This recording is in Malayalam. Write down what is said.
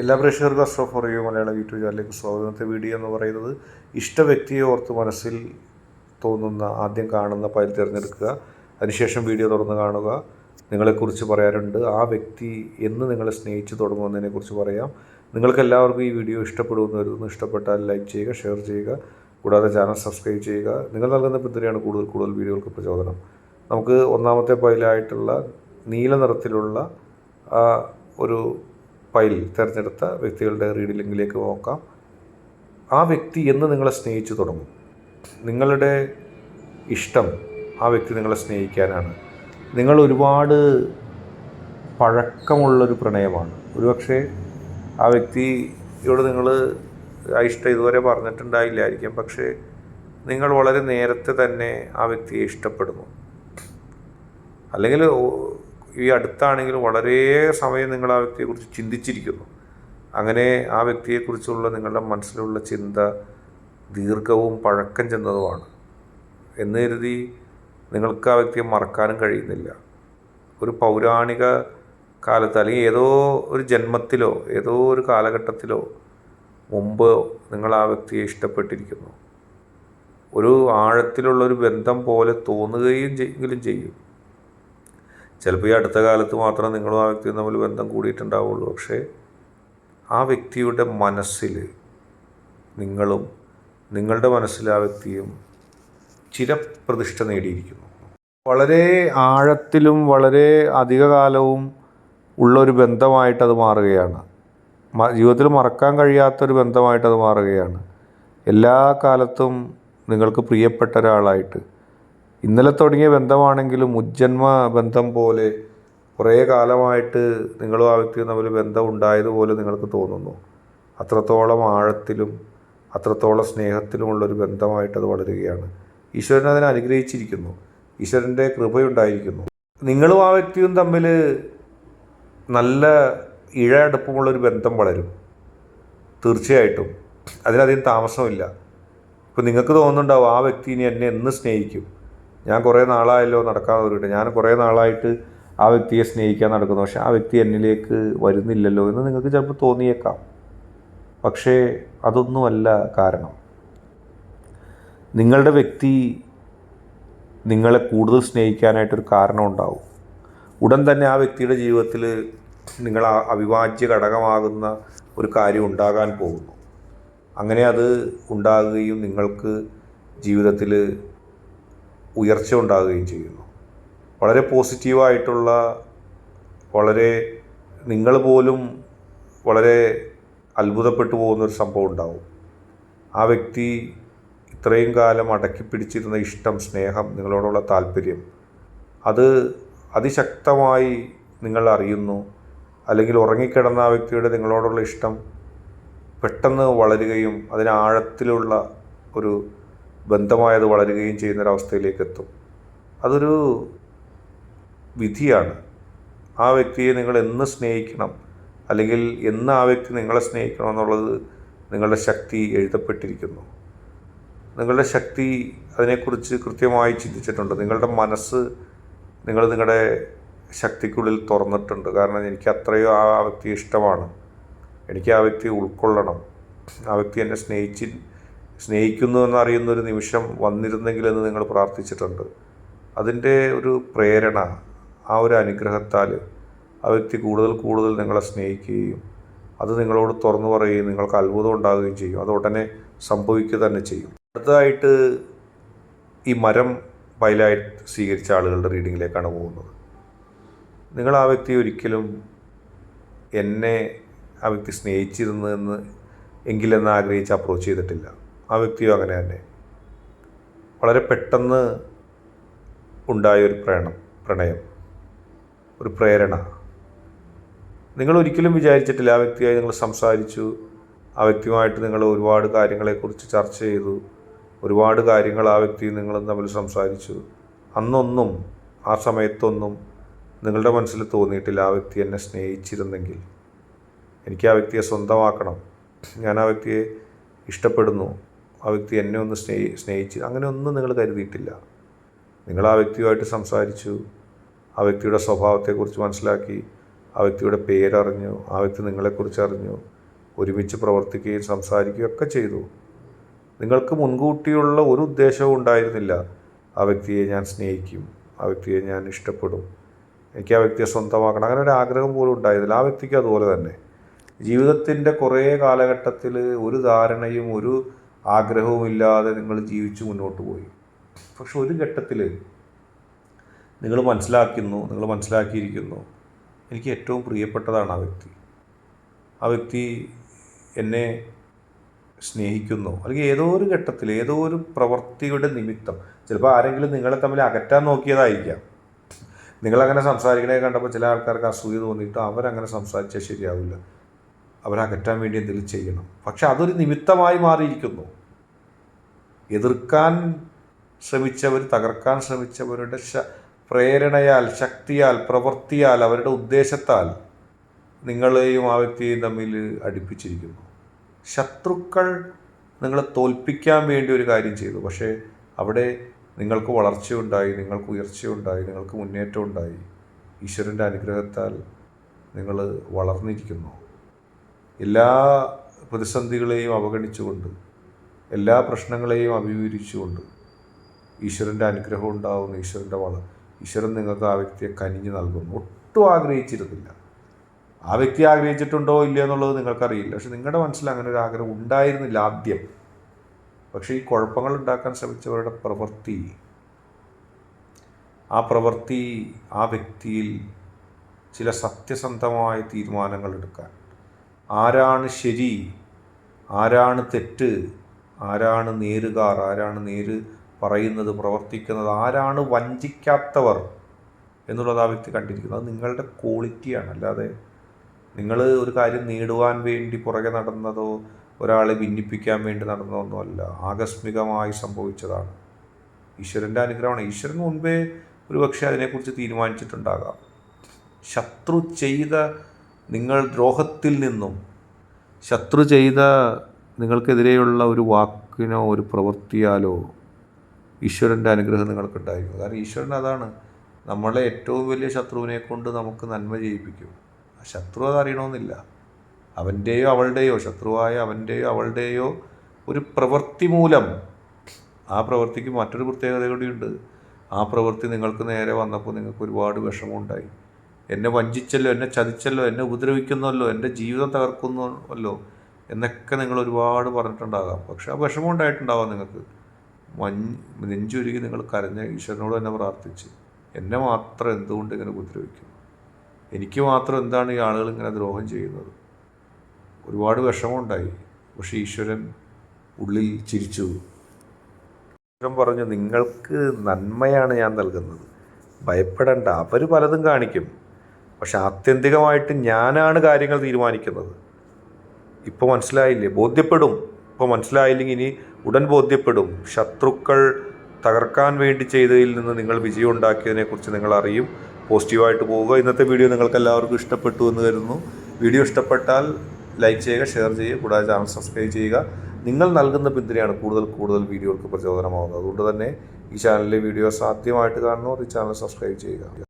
എല്ലാ പ്രേക്ഷകർക്കും astro for you Malayalam YouTube ചാനലിലേക്ക് സ്വാഗതത്തെ വീഡിയോ എന്ന് പറയുന്നത് ഇഷ്ട വ്യക്തിയെ ഓർത്ത് മനസ്സിൽ തോന്നുന്ന ആദ്യം കാണുന്ന ഫയൽ തിരഞ്ഞെടുക്കുക. അതിനുശേഷം വീഡിയോ തുറന്ന് കാണുക. നിങ്ങളെക്കുറിച്ച് പറയാറുണ്ട് ആ വ്യക്തി എന്ന് നിങ്ങളെ സ്നേഹിച്ച് തുടങ്ങുന്നതിനെക്കുറിച്ച് പറയാം. നിങ്ങൾക്ക് എല്ലാവർക്കും ഈ വീഡിയോ ഇഷ്ടപ്പെടുമെന്ന് കരുതുന്നു. ഇഷ്ടപ്പെട്ടാൽ ലൈക്ക് ചെയ്യുക ഷെയർ ചെയ്യുക. കൂടാതെ ചാനൽ സബ്സ്ക്രൈബ് ചെയ്യുക. നിങ്ങൾ നൽകുന്ന പിന്തുണയാണ് കൂടുതൽ കൂടുതൽ വീഡിയോകൾക്ക് പ്രചോദനം. നമുക്ക് ഒന്നാമത്തെ പയലായിട്ടുള്ള നീല നിറത്തിലുള്ള ഒരു ഫയൽ തിരഞ്ഞെടുത്ത വ്യക്തികളുടെ റീഡ് ലിങ്കിലേക്ക് നോക്കാം. ആ വ്യക്തി എന്ന് നിങ്ങളെ സ്നേഹിച്ചു തുടങ്ങും. നിങ്ങളുടെ ഇഷ്ടം ആ വ്യക്തി നിങ്ങളെ സ്നേഹിക്കാനാണ്. നിങ്ങൾ ഒരുപാട് പഴക്കമുള്ളൊരു പ്രണയമാണ്. ഒരുപക്ഷെ ആ വ്യക്തിയോട് നിങ്ങൾ ആ ഇഷ്ടം ഇതുവരെ പറഞ്ഞിട്ടുണ്ടായില്ലായിരിക്കാം. പക്ഷേ നിങ്ങൾ വളരെ നേരത്തെ തന്നെ ആ വ്യക്തിയെ ഇഷ്ടപ്പെടുന്നു. അല്ലെങ്കിൽ ഈ അടുത്താണെങ്കിലും വളരെ സമയം നിങ്ങൾ ആ വ്യക്തിയെക്കുറിച്ച് ചിന്തിച്ചിരിക്കുന്നു. അങ്ങനെ ആ വ്യക്തിയെക്കുറിച്ചുള്ള നിങ്ങളുടെ മനസ്സിലുള്ള ചിന്ത ദീർഘവും പഴക്കം ചെന്നതുമാണ്. എന്ന് കരുതി നിങ്ങൾക്ക് ആ വ്യക്തിയെ മറക്കാനും കഴിയുന്നില്ല. ഒരു പൗരാണിക കാലത്ത് അല്ലെങ്കിൽ ഏതോ ഒരു ജന്മത്തിലോ ഏതോ ഒരു കാലഘട്ടത്തിലോ മുമ്പ് നിങ്ങൾ ആ വ്യക്തിയെ ഇഷ്ടപ്പെട്ടിരിക്കുന്നു. ഒരു ആഴത്തിലുള്ളൊരു ബന്ധം പോലെ തോന്നുകയും ചെയ്യെങ്കിലും ചെയ്യും. ചിലപ്പോൾ ഈ അടുത്ത കാലത്ത് മാത്രം നിങ്ങളും ആ വ്യക്തിയും തമ്മിൽ ബന്ധം കൂടിയിട്ടുണ്ടാവുള്ളൂ. പക്ഷേ ആ വ്യക്തിയുടെ മനസ്സിൽ നിങ്ങളും നിങ്ങളുടെ മനസ്സിൽ ആ വ്യക്തിയും ചിരപ്രതിഷ്ഠ നേടിയിരിക്കുന്നു. വളരെ ആഴത്തിലും വളരെ അധികകാലവും ഉള്ളൊരു ബന്ധമായിട്ട് അത് മാറുകയാണ്. ജീവിതത്തിൽ മറക്കാൻ കഴിയാത്തൊരു ബന്ധമായിട്ട് അത് മാറുകയാണ്. എല്ലാ കാലത്തും നിങ്ങൾക്ക് പ്രിയപ്പെട്ട ഒരാളായിട്ട് ഇന്നലെ തുടങ്ങിയ ബന്ധമാണെങ്കിലും മുജ്ജന്മ ബന്ധം പോലെ കുറേ കാലമായിട്ട് നിങ്ങളും ആ വ്യക്തിയും തമ്മിൽ ബന്ധം ഉണ്ടായതുപോലെ നിങ്ങൾക്ക് തോന്നുന്നു. അത്രത്തോളം ആഴത്തിലും അത്രത്തോളം സ്നേഹത്തിലുമുള്ളൊരു ബന്ധമായിട്ട് അത് വളരുകയാണ്. ഈശ്വരൻ അതിനെ അനുഗ്രഹിച്ചിരിക്കുന്നു. ഈശ്വരന്റെ കൃപയുണ്ടായിരിക്കുന്നു. നിങ്ങളും ആ വ്യക്തിയും തമ്മിൽ നല്ല ഇഴ അടുപ്പമുള്ളൊരു ബന്ധം വളരും. തീർച്ചയായിട്ടും. അതിനധികം താമസമില്ല. ഇപ്പം നിങ്ങൾക്ക് തോന്നുന്നുണ്ടാവും ആ വ്യക്തി ഇനി എന്നെ എന്ന് സ്നേഹിക്കും. ഞാൻ കുറേ നാളായല്ലോ നടക്കാതെ വരട്ടെ ഞാൻ കുറേ നാളായിട്ട് ആ വ്യക്തിയെ സ്നേഹിക്കാൻ നടക്കുന്നു. പക്ഷേ ആ വ്യക്തി എന്നിലേക്ക് വരുന്നില്ലല്ലോ എന്ന് നിങ്ങൾക്ക് ചിലപ്പോൾ തോന്നിയേക്കാം. പക്ഷേ അതൊന്നുമല്ല കാരണം. നിങ്ങളുടെ വ്യക്തി നിങ്ങളെ കൂടുതൽ സ്നേഹിക്കാനായിട്ടൊരു കാരണം ഉണ്ടാവും. ഉടൻ തന്നെ ആ വ്യക്തിയുടെ ജീവിതത്തിൽ നിങ്ങൾ അവിഭാജ്യ ഘടകമാകുന്ന ഒരു കാര്യം ഉണ്ടാകാൻ പോകുന്നു. അങ്ങനെ അത് ഉണ്ടാകുകയും നിങ്ങൾക്ക് ജീവിതത്തിൽ ഉയർച്ച ഉണ്ടാകുകയും ചെയ്യുന്നു. വളരെ പോസിറ്റീവായിട്ടുള്ള വളരെ നിങ്ങൾ പോലും വളരെ അത്ഭുതപ്പെട്ടു പോകുന്നൊരു സംഭവം ഉണ്ടാവും. ആ വ്യക്തി ഇത്രയും കാലം അടക്കി പിടിച്ചിരുന്ന ഇഷ്ടം സ്നേഹം നിങ്ങളോടുള്ള താല്പര്യം അത് അതിശക്തമായി നിങ്ങൾ അറിയുന്നു. അല്ലെങ്കിൽ ഉറങ്ങിക്കിടന്ന ആ വ്യക്തിയുടെ നിങ്ങളോടുള്ള ഇഷ്ടം പെട്ടെന്ന് വളരുകയും അതിന് ആഴത്തിലുള്ള ഒരു ബന്ധമായത് വളരുകയും ചെയ്യുന്നൊരവസ്ഥയിലേക്ക് എത്തും അതൊരു വിധിയാണ്. ആ വ്യക്തിയെ നിങ്ങൾ എന്ന് സ്നേഹിക്കണം അല്ലെങ്കിൽ എന്ന് ആ വ്യക്തി നിങ്ങളെ സ്നേഹിക്കണം എന്നുള്ളത് നിങ്ങളുടെ ശക്തി എഴുതപ്പെട്ടിരിക്കുന്നു. നിങ്ങളുടെ ശക്തി അതിനെക്കുറിച്ച് കൃത്യമായി ചിന്തിച്ചിട്ടുണ്ട്. നിങ്ങളുടെ മനസ്സ് നിങ്ങൾ നിങ്ങളുടെ ശക്തിക്കുള്ളിൽ തുറന്നിട്ടുണ്ട്. കാരണം എനിക്ക് അത്രയോ ആ വ്യക്തി ഇഷ്ടമാണ്. എനിക്ക് ആ വ്യക്തി ഉൾക്കൊള്ളണം. ആ വ്യക്തി എന്നെ സ്നേഹിച്ച് സ്നേഹിക്കുന്നു എന്നറിയുന്ന ഒരു നിമിഷം വന്നിരുന്നെങ്കിലെന്ന് നിങ്ങൾ പ്രാർത്ഥിച്ചിട്ടുണ്ട്. അതിന്റെ ഒരു പ്രേരണ ആ ഒരു അനുഗ്രഹത്താൽ ആ വ്യക്തി കൂടുതൽ കൂടുതൽ നിങ്ങളെ സ്നേഹിക്കുകയും അത് നിങ്ങളോട് തുറന്നു പറയുകയും നിങ്ങൾക്ക് അത്ഭുതം ഉണ്ടാകുകയും ചെയ്യും. അത് ഉടനെ സംഭവിക്കുക തന്നെ ചെയ്യും. അടുത്തതായിട്ട് ഈ മരം ഫയലായി സ്വീകരിച്ച ആളുകളുടെ റീഡിങ്ങിലേക്കാണ് പോകുന്നത്. നിങ്ങൾ ആ വ്യക്തി ഒരിക്കലും എന്നെ ആ വ്യക്തി സ്നേഹിച്ചിരുന്നു എന്ന് എങ്കിലെന്ന് ആഗ്രഹിച്ച് അപ്രോച്ച് ചെയ്തിട്ടില്ല. ആ വ്യക്തിയും അങ്ങനെ തന്നെ. വളരെ പെട്ടെന്ന് ഉണ്ടായൊരു ഒരു പ്രണയം ഒരു പ്രേരണ. നിങ്ങൾ ഒരിക്കലും വിചാരിച്ചിട്ടില്ല ആ വ്യക്തിയായി നിങ്ങൾ സംസാരിച്ചു ആ വ്യക്തിയുമായിട്ട് നിങ്ങൾ ഒരുപാട് കാര്യങ്ങളെക്കുറിച്ച് ചർച്ച ചെയ്തു ഒരുപാട് കാര്യങ്ങൾ ആ വ്യക്തി നിങ്ങളും തമ്മിൽ സംസാരിച്ചു. അന്നൊന്നും ആ സമയത്തൊന്നും നിങ്ങളുടെ മനസ്സിൽ തോന്നിയിട്ടില്ല ആ വ്യക്തി എന്നെ സ്നേഹിച്ചിരുന്നെങ്കിൽ. എനിക്ക് ആ വ്യക്തിയെ സ്വന്തമാക്കണം. ഞാൻ ആ വ്യക്തിയെ ഇഷ്ടപ്പെടുന്നു. ആ വ്യക്തി എന്നെ ഒന്ന് സ്നേഹി സ്നേഹിച്ച് അങ്ങനെ ഒന്നും നിങ്ങൾ കരുതിയിട്ടില്ല. നിങ്ങൾ ആ വ്യക്തിയുമായിട്ട് സംസാരിച്ചു ആ വ്യക്തിയുടെ സ്വഭാവത്തെക്കുറിച്ച് മനസ്സിലാക്കി ആ വ്യക്തിയുടെ പേരറിഞ്ഞു ആ വ്യക്തി നിങ്ങളെക്കുറിച്ച് അറിഞ്ഞു ഒരുമിച്ച് പ്രവർത്തിക്കുകയും സംസാരിക്കുകയും ഒക്കെ ചെയ്തു. നിങ്ങൾക്ക് മുൻകൂട്ടിയുള്ള ഒരു ഉദ്ദേശവും ഉണ്ടായിരുന്നില്ല. ആ വ്യക്തിയെ ഞാൻ സ്നേഹിക്കും ആ വ്യക്തിയെ ഞാൻ ഇഷ്ടപ്പെടും എനിക്ക് ആ വ്യക്തിയെ സ്വന്തമാക്കണം അങ്ങനെ ഒരു ആഗ്രഹം പോലും ഉണ്ടായിരുന്നില്ല. ആ വ്യക്തിക്ക് അതുപോലെ തന്നെ. ജീവിതത്തിന്റെ കുറേ കാലഘട്ടത്തിൽ ഒരു ധാരണയും ഒരു ആഗ്രഹവും ഇല്ലാതെ നിങ്ങൾ ജീവിച്ചു മുന്നോട്ട് പോയി. പക്ഷെ ഒരു ഘട്ടത്തിൽ നിങ്ങൾ മനസ്സിലാക്കുന്നു നിങ്ങൾ മനസ്സിലാക്കിയിരിക്കുന്നു എനിക്ക് ഏറ്റവും പ്രിയപ്പെട്ടതാണ് ആ വ്യക്തി. ആ വ്യക്തി എന്നെ സ്നേഹിക്കുന്നു. അല്ലെങ്കിൽ ഏതോ ഒരു ഘട്ടത്തിൽ ഏതോ ഒരു പ്രവൃത്തിയുടെ നിമിത്തം. ചിലപ്പോൾ ആരെങ്കിലും നിങ്ങളെ തമ്മിൽ അകറ്റാൻ നോക്കിയതായിരിക്കാം. നിങ്ങളങ്ങനെ സംസാരിക്കണേ കണ്ടപ്പോൾ ചില ആൾക്കാർക്ക് അസൂയ തോന്നിയിട്ട് അവരങ്ങനെ സംസാരിച്ചാൽ ശരിയാവില്ല. അവരകറ്റാൻ വേണ്ടി എന്തെങ്കിലും ചെയ്യണം. പക്ഷെ അതൊരു നിമിത്തമായി മാറിയിരിക്കുന്നു. എതിർക്കാൻ ശ്രമിച്ചവർ തകർക്കാൻ ശ്രമിച്ചവരുടെ ശ പ്രേരണയാൽ ശക്തിയാൽ പ്രവൃത്തിയാൽ അവരുടെ ഉദ്ദേശത്താൽ നിങ്ങളെയും ആ വ്യക്തിയെയും തമ്മിൽ അടുപ്പിച്ചിരിക്കുന്നു. ശത്രുക്കൾ നിങ്ങളെ തോൽപ്പിക്കാൻ വേണ്ടി ഒരു കാര്യം ചെയ്തു. പക്ഷേ അവിടെ നിങ്ങൾക്ക് വളർച്ചയുണ്ടായി നിങ്ങൾക്ക് ഉയർച്ചയുണ്ടായി നിങ്ങൾക്ക് മുന്നേറ്റം ഉണ്ടായി. ഈശ്വരന്റെ അനുഗ്രഹത്താൽ നിങ്ങൾ വളർന്നിരിക്കുന്നു. എല്ലാ പ്രതിസന്ധികളെയും അവഗണിച്ചുകൊണ്ട് എല്ലാ പ്രശ്നങ്ങളെയും അഭിമുഖീകരിച്ചുകൊണ്ട് ഈശ്വരന്റെ അനുഗ്രഹം ഉണ്ടാവുന്നു ഈശ്വരന്റെ വള ഈശ്വരൻ നിങ്ങൾക്ക് ആ വ്യക്തിയെ കനിഞ്ഞു നൽകുന്നു. ഒട്ടും ആഗ്രഹിച്ചിരുന്നില്ല. ആ വ്യക്തി ആഗ്രഹിച്ചിട്ടുണ്ടോ ഇല്ലയോ എന്നുള്ളത് നിങ്ങൾക്കറിയില്ല. പക്ഷെ നിങ്ങളുടെ മനസ്സിൽ അങ്ങനെ ഒരു ആഗ്രഹം ഉണ്ടായിരുന്നില്ല ആദ്യം. പക്ഷേ ഈ കുഴപ്പങ്ങൾ ഉണ്ടാക്കാൻ ശ്രമിച്ചവരുടെ പ്രവൃത്തി ആ പ്രവൃത്തി ആ വ്യക്തിയിൽ ചില സത്യസന്ധമായ തീരുമാനങ്ങൾ എടുക്കാൻ. ആരാണ് ശരി? ആരാണ് തെറ്റ്? ആരാണ് നേരുകാർ ആരാണ് നേര് പറയുന്നത് പ്രവർത്തിക്കുന്നത് ആരാണ് വഞ്ചിക്കാത്തവർ എന്നുള്ളത് ആ വ്യക്തി കണ്ടിരിക്കുന്നത്. അത് നിങ്ങളുടെ ക്വാളിറ്റിയാണ് അല്ലാതെ നിങ്ങൾ ഒരു കാര്യം നേടുവാൻ വേണ്ടി പുറകെ നടന്നതോ ഒരാളെ ഭിന്നിപ്പിക്കാൻ വേണ്ടി നടന്നതൊന്നുമല്ല ആകസ്മികമായി സംഭവിച്ചതാണ്. ഈശ്വരന്റെ അനുഗ്രഹമാണ്. ഈശ്വരൻ മുൻപേ ഒരു ഒരുപക്ഷെ അതിനെക്കുറിച്ച് തീരുമാനിച്ചിട്ടുണ്ടാകാം. ശത്രു ചെയ്ത നിങ്ങൾ ദ്രോഹത്തിൽ നിന്നും ശത്രു ചെയ്ത നിങ്ങൾക്കെതിരെയുള്ള ഒരു വാക്കിനോ ഒരു പ്രവൃത്തിയാലോ ഈശ്വരന്റെ അനുഗ്രഹം നിങ്ങൾക്കുണ്ടായിരിക്കും. കാരണം ഈശ്വരൻ അതാണ് നമ്മളെ ഏറ്റവും വലിയ ശത്രുവിനെ കൊണ്ട് നമുക്ക് നന്മ ചെയ്യിപ്പിക്കും. ആ ശത്രു അതറിയണമെന്നില്ല അവന്റെയോ അവളുടെയോ ശത്രുവായ അവന്റെയോ അവളുടെയോ ഒരു പ്രവൃത്തി മൂലം ആ പ്രവൃത്തിക്ക് മറ്റൊരു പ്രത്യേകത കൂടിയുണ്ട്. ആ പ്രവൃത്തി നിങ്ങൾക്ക് നേരെ വന്നപ്പോൾ നിങ്ങൾക്ക് ഒരുപാട് വിഷമമുണ്ടായി. എന്നെ വഞ്ചിച്ചല്ലോ എന്നെ ചതിച്ചല്ലോ എന്നെ ഉപദ്രവിക്കുന്നല്ലോ എന്റെ ജീവിതം തകർക്കുന്നുവല്ലോ എന്നൊക്കെ നിങ്ങൾ ഒരുപാട് പറഞ്ഞിട്ടുണ്ടാകാം. പക്ഷെ ആ വിഷമം ഉണ്ടായിട്ടുണ്ടാവാം നിങ്ങൾക്ക്. മഞ്ഞ് നെഞ്ചുരുകി നിങ്ങൾ കരഞ്ഞ ഈശ്വരനോട് തന്നെ പ്രാർത്ഥിച്ച് എന്നെ മാത്രം എന്തുകൊണ്ട് ഇങ്ങനെ ഉപദ്രവിക്കുന്നു എനിക്ക് മാത്രം എന്താണ് ഈ ആളുകൾ ഇങ്ങനെ ദ്രോഹം ചെയ്യുന്നത്? ഒരുപാട് വിഷമമുണ്ടായി. പക്ഷെ ഈശ്വരൻ ഉള്ളിൽ ചിരിച്ചു. ഈശ്വരൻ പറഞ്ഞു നിങ്ങൾക്ക് നന്മയാണ് ഞാൻ നൽകുന്നത്. ഭയപ്പെടേണ്ട. അവർ പലതും കാണിക്കും. പക്ഷെ ആത്യന്തികമായിട്ട് ഞാനാണ് കാര്യങ്ങൾ തീരുമാനിക്കുന്നത്. ഇപ്പോൾ മനസ്സിലായില്ലേ? ബോധ്യപ്പെടും. ഇപ്പോൾ മനസ്സിലായില്ലെങ്കിൽ ഇനി ഉടൻ ബോധ്യപ്പെടും. ശത്രുക്കൾ തകർക്കാൻ വേണ്ടി ചെയ്തതിൽ നിന്ന് നിങ്ങൾ വിജയം ഉണ്ടാക്കിയതിനെക്കുറിച്ച് നിങ്ങൾ അറിയും. പോസിറ്റീവായിട്ട് പോവുക. ഇന്നത്തെ വീഡിയോ നിങ്ങൾക്ക് എല്ലാവർക്കും ഇഷ്ടപ്പെട്ടു എന്ന് കരുതുന്നു. വീഡിയോ ഇഷ്ടപ്പെട്ടാൽ ലൈക്ക് ചെയ്യുക ഷെയർ ചെയ്യുക കൂടാതെ ചാനൽ സബ്സ്ക്രൈബ് ചെയ്യുക. നിങ്ങൾ നൽകുന്ന പിന്തുണയാണ് കൂടുതൽ കൂടുതൽ വീഡിയോകൾക്ക് പ്രചോദനമാകുന്നത് അതുകൊണ്ട് തന്നെ ഈ ചാനലിലെ വീഡിയോസ് ആദ്യമായിട്ട് കാണുന്നവർ ഈ ചാനൽ സബ്സ്ക്രൈബ് ചെയ്യുക.